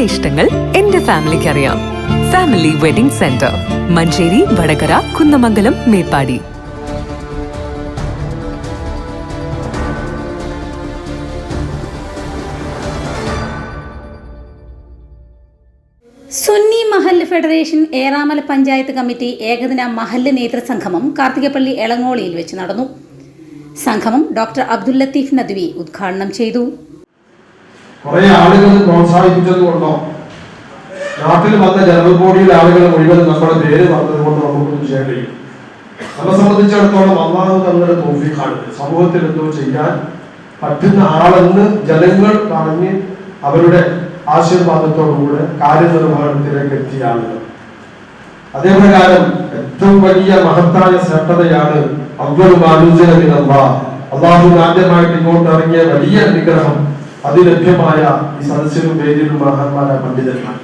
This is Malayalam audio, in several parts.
ഇഷ്ടങ്ങൾ എന്റെ ഫാമിലിക്ക് അറിയാം. Family wedding centre Manjeri Vadakara Kunnamangalam Meppadi. Sunni മഹല്ല് ഫെഡറേഷൻ ഏറാമല പഞ്ചായത്ത് കമ്മിറ്റി ഏകദിന മഹല്ല് നേതൃസംഗമം കാർത്തികപ്പള്ളി എളങ്ങോളിയിൽ വെച്ച് നടന്നു. സംഗമം ഡോക്ടർ അബ്ദുൽ ലത്തീഫ് നദ്വി ഉദ്ഘാടനം ചെയ്തു. കുറെ ആളുകൾ പ്രോത്സാഹിപ്പിച്ചത് കൊണ്ടോ? നാട്ടിൽ വന്ന ജനറൽ ബോഡിയിലെ ആളുകൾ മുഴുവൻ നമ്മുടെ പേര് പറഞ്ഞത് കൊണ്ട് നമുക്കൊന്നും ചെയ്യാൻ കഴിയും നമ്മെ സംബന്ധിച്ചിടത്തോളം അള്ളാഹു തങ്ങളുടെ തോഫിക്കാണ്. സമൂഹത്തിൽ എന്തോ ചെയ്യാൻ പറ്റുന്ന ആളെന്ന് ജനങ്ങൾ പറഞ്ഞ് അവരുടെ ആശീർവാദത്തോടുകൂടെ കാര്യനിർവഹണത്തിലേക്ക് എത്തിയ ആളുകൾ അതേപ്രകാരം ഏറ്റവും വലിയ മഹത്തായ ശ്രദ്ധതയാണ് അള്ളാഹു ആദ്യമായിട്ട് ഇങ്ങോട്ട് ഇറങ്ങിയ വലിയ അനുഗ്രഹം അതിലഭ്യമായ ഈ സദസ്സിലും വേദിയിലും മഹാന്മാരായ പണ്ഡിതന്മാർ.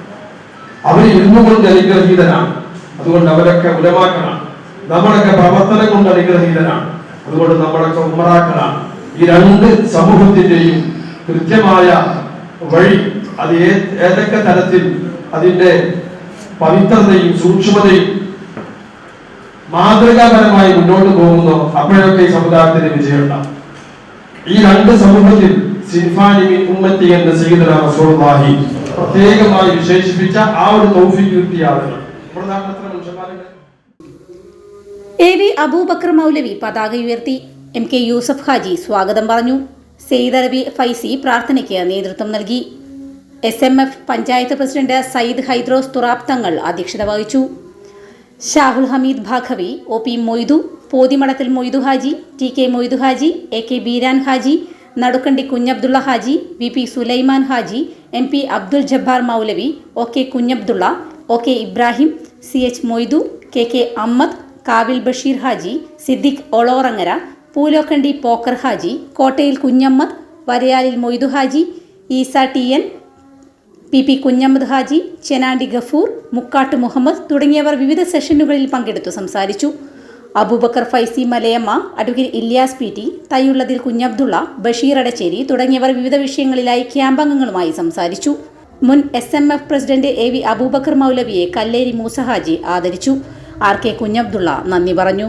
അവർ ഇരുന്നു കൊണ്ട് അനുഗ്രഹീതനാണ് അതുകൊണ്ട് അവരൊക്കെ ഉലമാക്കളാണ്. നമ്മളൊക്കെ പ്രവർത്തനം കൊണ്ട് അനുഗ്രഹീതനാണ് അതുകൊണ്ട് നമ്മളൊക്കെ ഉമ്മറാക്കളാണ് ഈ രണ്ട് സമൂഹത്തിന്റെയും കൃത്യമായ വഴി അത് ഏതൊക്കെ തരത്തിൽ അതിന്റെ പവിത്രതയും സൂക്ഷ്മതയും മാതൃകാപരമായി മുന്നോട്ട് പോകുന്നു അപ്പോഴൊക്കെ ഈ സമുദായത്തിന് വിജയമുണ്ടാവും ഈ രണ്ട് സമൂഹത്തിൽ ഉമ്മത്തി എന്ന സയ്യിദുനാ റസൂലുള്ളാഹി പ്രത്യേകമായി വിശേഷിപ്പിച്ച ആ ഒരു തൗഫീഖ് കിട്ടിയ ആളുകൾ എ വി അബൂബക്കർ മൗലവി പതാക ഉയർത്തി. എം കെ യൂസഫ് ഹാജി സ്വാഗതം പറഞ്ഞു. സെയ്ദ് അറബി ഫൈസി പ്രാർത്ഥനയ്ക്ക് നേതൃത്വം നൽകി. S M F panchayat president Sayyid Haidros Thurab Thangal അധ്യക്ഷത വഹിച്ചു. Shahul Hameed Baqavi O P Moidu Pothimadathil Moidu Haji T K Moidu Haji A K Beeran Haji Nadukkandi Kunhabdulla Haji V P Sulaiman Haji M P Abdul Jabbar Moulavi O K Kunhabdulla O K Ibrahim C H Moidu K K Ammad Kavil Basheer Haji Siddique Olorangara Poolakkandi Pokker Haji Kottayil Kunhammad Varayalil Moidu Haji Esa T N P P Kunhammad Haji Chenandi Gafoor Mukkatt Muhammad തുടങ്ങിയവർ വിവിധ സെഷനുകളിൽ പങ്കെടുത്തു സംസാരിച്ചു. Aboobacker Faizy Malayamma advocate Ilyas P T Thayyullathil Kunhabdulla Basheer Adacheri തുടങ്ങിയവർ വിവിധ വിഷയങ്ങളിലായി ക്യാമ്പംഗങ്ങളുമായി സംസാരിച്ചു. മുൻ S M F president A V Aboobacker മൗലവിയെ Kalleri Moosahaji ആദരിച്ചു. ആർ കെ കുഞ്ഞബ്ദുള്ള നന്ദി പറഞ്ഞു.